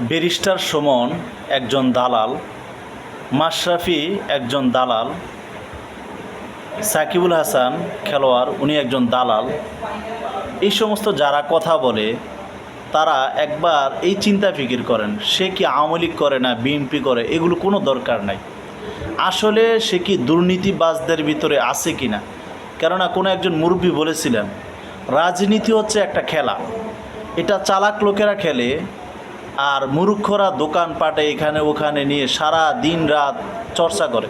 Barrister Suman একজন দালাল, মাশরাফি একজন দালাল, সাকিবুল হাসান খেলোয়াড়, উনি একজন দালাল। এই সমস্ত যারা কথা বলে, তারা একবার এই চিন্তা ফিকির করেন, সে কি আওয়ামী লীগ করে না বিএনপি করে, এগুলো কোনো দরকার নাই। আসলে সে কি দুর্নীতিবাজদের ভিতরে আছে কি না কেননা কোনো একজন মুরব্বী বলেছিলেন, রাজনীতি হচ্ছে একটা খেলা। এটা চালাক লোকেরা খেলে আর মূর্খরা দোকানপাটে এখানে ওখানে নিয়ে সারা দিন রাত চর্চা করে।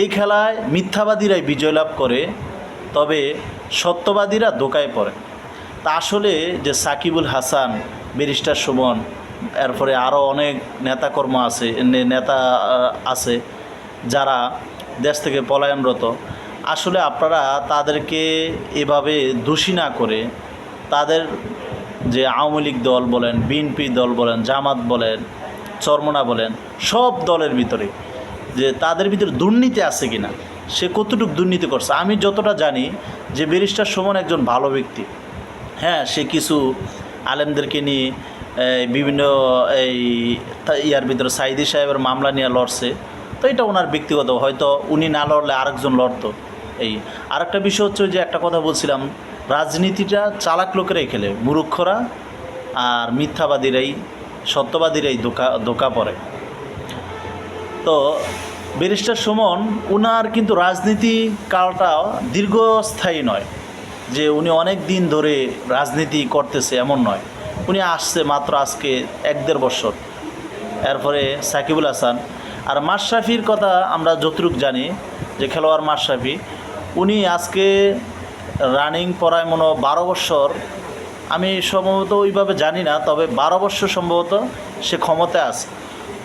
এই খেলায় মিথ্যাবাদীরাই বিজয় লাভ করে, তবে সত্যবাদীরা দোকায় পড়ে। তা আসলে যে সাকিবুল হাসান, ব্যারিস্টার সুমন, এরপরে আরও অনেক নেতাকর্ম আছে নেতা আছে, যারা দেশ থেকে পলায়নরত, আসলে আপনারা তাদেরকে এভাবে দোষী না করে তাদের যে আওয়ামী লীগ দল বলেন বিএনপি দল বলেন, জামাত বলেন, চরমনা বলেন, সব দলের ভিতরে যে তাদের ভিতরে দুর্নীতি আছে কিনা, সে কতটুকু দুর্নীতি করছে? আমি যতটা জানি যে ব্যারিস্টার সুমন একজন ভালো ব্যক্তি। হ্যাঁ সে কিছু আলেমদেরকে নিয়ে বিভিন্ন, এই ইয়ার ভিতরে সাইদি সাহেবের মামলা নিয়ে লড়ছে। তো এটা ওনার ব্যক্তিগত, হয়তো উনি না লড়লে আরেকজন লড়তো। এই আরেকটা বিষয় হচ্ছে যে একটা কথা বলছিলাম রাজনীতিটা চালাক লোকেরাই খেলে, মূর্খরা আর মিথ্যাবাদীরাই, সত্যবাদীরাই দোকা দোকা পড়ে। তো ব্যারিস্টার সুমন, উনার কিন্তু রাজনীতি কালটা দীর্ঘস্থায়ী নয়, যে উনি অনেক দিন ধরে রাজনীতি করতেছে এমন নয়। উনি আসছে মাত্র আজকে এক দেড় বছর। এরপরে সাকিবুল হাসান। আর মাশরাফির কথা আমরা যতটুক জানি, যে খেলোয়াড় মাশরাফি, উনি আজকে রানিং পড়ায় মনে বারো বছর। আমি সম্ভবত ওইভাবে জানি না, তবে বারো বছর সম্ভবত সে ক্ষমতায় আছে।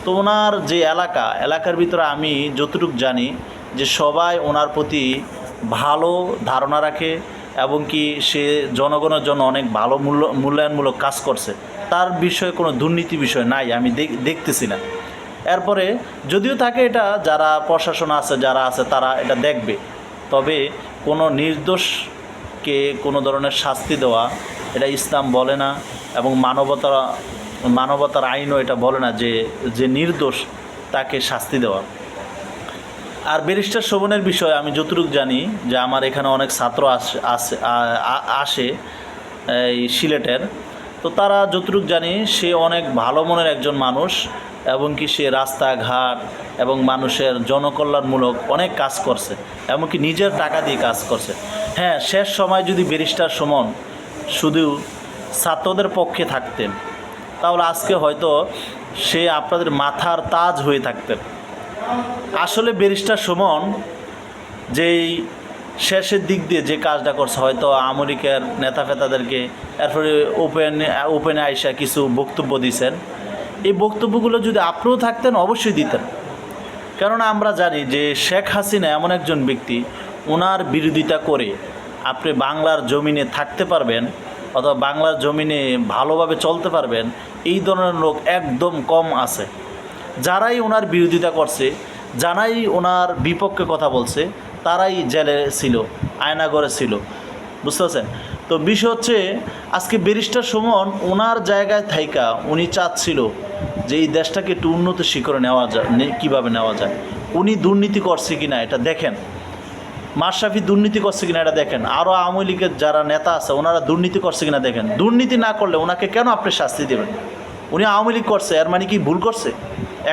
তো ওনার যে এলাকা, এলাকার ভিতরে আমি যতটুকু জানি যে সবাই ওনার প্রতি ভালো ধারণা রাখে এবং কি সে জনগণের জন্য অনেক ভালো মূল্য, মূল্যায়নমূলক কাজ করছে। তার বিষয়ে কোনো দুর্নীতি বিষয় নাই, আমি দেখ- দেখতেছি না। এরপরে যদিও থাকে এটা, যারা প্রশাসন আছে, যারা আছে, তারা এটা দেখবে। তবে কোনো নির্দোষকে কোনো ধরনের শাস্তি দেওয়া, এটা ইসলাম বলে না এবং মানবতা মানবতার আইনও এটা বলে না যে যে নির্দোষ তাকে শাস্তি দেওয়া। আর ব্যারিস্টার শোভনের বিষয়ে আমি যতটুকু জানি যে আমার এখানে অনেক ছাত্র আসে আসে এই সিলেটের, তো তারা যতটুকু জানি সে অনেক ভালো মনের একজন মানুষ এবং কি সে রাস্তাঘাট এবং মানুষের জনকল্যাণমূলক অনেক কাজ করছে, এমনকি নিজের টাকা দিয়ে কাজ করছে। হ্যাঁ শেষ সময় যদি ব্যারিস্টার সুমন শুধু ছাত্রদের পক্ষে থাকতেন, তাহলে আজকে হয়তো সে আপনাদের মাথার তাজ হয়ে থাকতেন। আসলে ব্যারিস্টার সুমন যেই শেষের দিক দিয়ে যে কাজটা করছে, হয়তো আমেরিকার নেতা ফেতাদেরকে এরপরে ওপেন, ওপেনে আইসা কিছু বক্তব্য দিয়েছেন এই বক্তব্যগুলো যদি আপনিও থাকতেন, অবশ্যই দিতেন। কেননা আমরা জানি যে শেখ হাসিনা এমন একজন ব্যক্তি ওনার বিরোধিতা করে আপনি বাংলার জমিনে থাকতে পারবেন অথবা বাংলার জমিনে ভালোভাবে চলতে পারবেন, এই ধরনের লোক একদম কম আছে। যারাই ওনার বিরোধিতা করছে, যারাই ওনার বিপক্ষে কথা বলছে, তারাই জেলে ছিল আয়নাগরে ছিল। বুঝতে পারছেন? তো বিষয় হচ্ছে, আজকে ব্যারিস্টার সুমন ওনার জায়গায় থাইকা উনি চাচ্ছিল যে এই দেশটাকে একটু উন্নত শিখরে নেওয়া যায় কীভাবে নেওয়া যায়। উনি দুর্নীতি করছে কি না এটা দেখেন। মাশরাফি দুর্নীতি করছে কিনা এটা দেখেন। আরও আওয়ামী লীগের যারা নেতা আছে, ওনারা দুর্নীতি করছে কিনা দেখেন। দুর্নীতি না করলে ওনাকে কেন আপনি শাস্তি দেবেন? উনি আওয়ামী লীগ করছে, এর মানে কি ভুল করছে?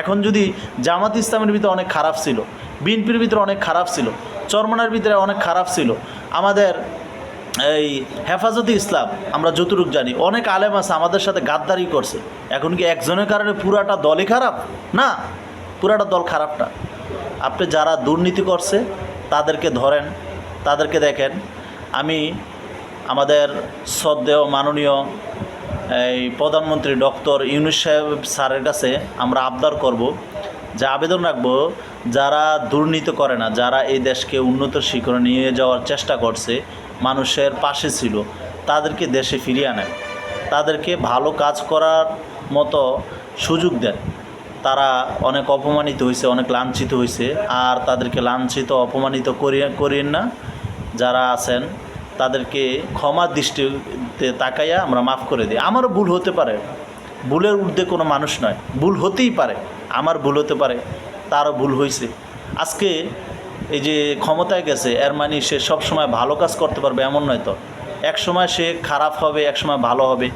এখন যদি জামাত ইসলামের ভিতরে অনেক খারাপ ছিল, বিএনপির ভিতরে অনেক খারাপ ছিল, চরমনার ভিতরে অনেক খারাপ ছিল, আমাদের এই হেফাজতে ইসলাম, আমরা যতটুকু জানি, অনেক আলেম আছে আমাদের সাথে গাদ্দারি করছে। এখন কি একজনের কারণে পুরাটা দলই খারাপ? না, পুরাটা দল খারাপ না। আপনি যারা দুর্নীতি করছে তাদেরকে ধরেন, তাদেরকে দেখেন। আমি আমাদের শ্রদ্ধেয়, মাননীয় এই প্রধানমন্ত্রী ডক্টর ইউনুস সাহেব স্যারের কাছে আমরা আবদার করব, যে আবেদন রাখব, যারা দুর্নীতি করে না, যারা এই দেশকে উন্নত শিখরে নিয়ে যাওয়ার চেষ্টা করছে, মানুষের পাশে ছিল, তাদেরকে দেশে ফিরিয়ে আনেন। তাদেরকে ভালো কাজ করার মতো সুযোগ দেন। তারা অনেক অপমানিত হয়েছে অনেক লাঞ্ছিত হয়েছে আর তাদেরকে লাঞ্ছিত, অপমানিত করিয়ে করিয়েন না। যারা আছেন, তাদেরকে ক্ষমা দৃষ্টিতে তাকাইয়া আমরা মাফ করে দিই। আমারও ভুল হতে পারে। ভুলের ঊর্ধ্বে কোনো মানুষ নয়। ভুল হতেই পারে। আমার ভুল হতে পারে। তারও ভুল হয়েছে আজকে এই যে ক্ষমতায় গেছে, এর মানে সে সব সময় ভালো কাজ করতে পারবে এমন নয় তো। এক সময় সে খারাপ হবে এক সময় ভালো হবে।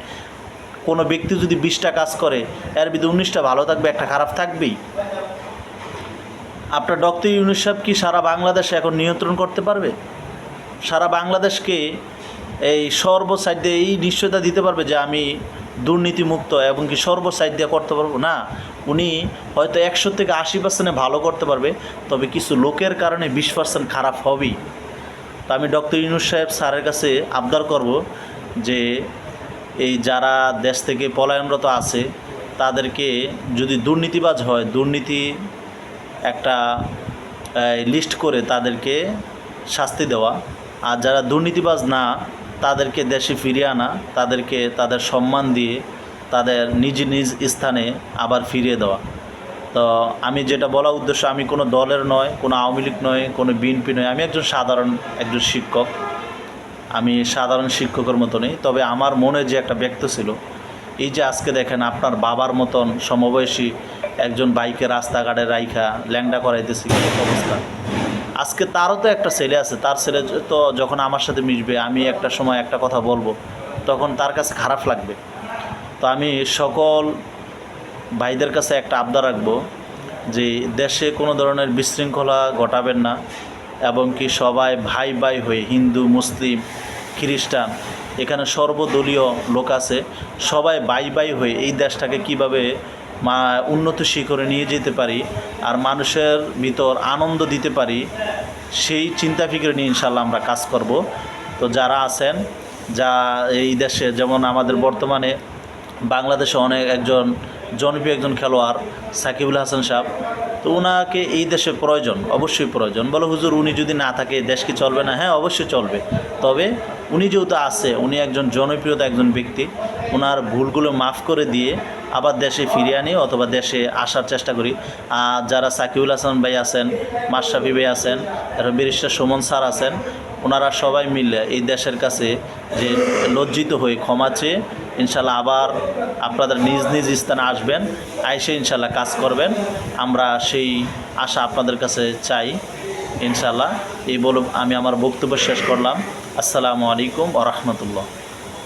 কোনো ব্যক্তি যদি বিশটা কাজ করে, এর ভিতরে উনিশটা ভালো থাকবে, একটা খারাপ থাকবেই। আপনার ডক্টর ইউনুস সাহেব কি সারা বাংলাদেশে এখন নিয়ন্ত্রণ করতে পারবে? সারা বাংলাদেশকে এই সর্বসাইড এই নিশ্চয়তা দিতে পারবে যে আমি দুর্নীতিমুক্ত এবং কি সর্বসাইড দিয়ে করতে পারব? না, উনি হয়তো একশো থেকে আশি পার্সেন্টে ভালো করতে পারবে, তবে কিছু লোকের কারণে বিশ পার্সেন্ট খারাপ হবেই। তো আমি ডক্টর ইউনুস সাহেব স্যারের কাছে আবদার করব যে এই যারা দেশ থেকে পলায়নরত আছে, তাদেরকে যদি দুর্নীতিবাজ হয়, দুর্নীতি একটা লিস্ট করে তাদেরকে শাস্তি দেওয়া। আর যারা দুর্নীতিবাজ না, তাদেরকে দেশে ফিরিয়ে আনা, তাদেরকে তাদের সম্মান দিয়ে তাদের নিজ নিজ স্থানে আবার ফিরিয়ে দেওয়া। তো আমি যেটা বলা উদ্দেশ্য, আমি কোনো দলের নয়, কোনো আওয়ামী লীগ নয়, কোনো বিএনপি নয়, আমি একজন সাধারণ, একজন শিক্ষক। আমি সাধারণ শিক্ষকের মতো নেই তবে আমার মনে যে একটা ব্যক্ত ছিল, এই যে আজকে দেখেন আপনার বাবার মতন সমবয়সী একজন বাইকে রাস্তাঘাটে রাইখা ল্যাংডা করাইতেছে অবস্থা? আজকে তারও তো একটা ছেলে আছে, তার ছেলে তো যখন আমার সাথে মিশবে, আমি একটা সময় একটা কথা বলব, তখন তার কাছে খারাপ লাগবে। তো আমি সকল ভাইদের কাছে একটা আবদার রাখব যে দেশে কোনো ধরনের বিশৃঙ্খলা ঘটাবেন না এবং কি সবাই ভাই ভাই হয়ে হিন্দু, মুসলিম, খ্রিস্টান, এখানে সর্বদলীয় লোক আছে, সবাই বাই বাই হয়ে এই দেশটাকে কীভাবে মা উন্নত শিখরে নিয়ে যেতে পারি আর মানুষের ভিতর আনন্দ দিতে পারি, সেই চিন্তা ফিকির নিয়ে ইনশাল্লাহ আমরা কাজ করব। তো যারা আছেন, যা এই দেশে, যেমন আমাদের বর্তমানে বাংলাদেশে অনেক একজন জনপ্রিয় একজন খেলোয়াড় সাকিবুল হাসান সাহেব। তো ওনাকে এই দেশে প্রয়োজন, অবশ্যই প্রয়োজন। বলো, হুজুর, উনি যদি না থাকে, দেশ কি চলবে না? হ্যাঁ অবশ্যই চলবে। তবে উনি যেহেতু আছে, উনি একজন জনপ্রিয়তা একজন ব্যক্তি ওনার ভুলগুলো মাফ করে দিয়ে আবার দেশে ফিরিয়ে আনি অথবা দেশে আসার চেষ্টা করি। আর যারা সাকিবুল হাসান ভাই আছেন মাশরাফি ভাই আছেন তারপর ব্যারিস্টার সুমন স্যার আছেন ওনারা সবাই মিলে এই দেশের কাছে যে লজ্জিত হয়ে ক্ষমা চেয়ে ইনশাল্লাহ আবার আপনাদের নিজ নিজ স্থানে আসবেন, আইসে ইনশাল্লাহ কাজ করবেন। আমরা সেই আশা আপনাদের কাছে চাই, ইনশাল্লাহ। এই বলে আমি আমার বক্তব্য শেষ করলাম। আসসালামু আলাইকুম ওরহমতুল্লাহ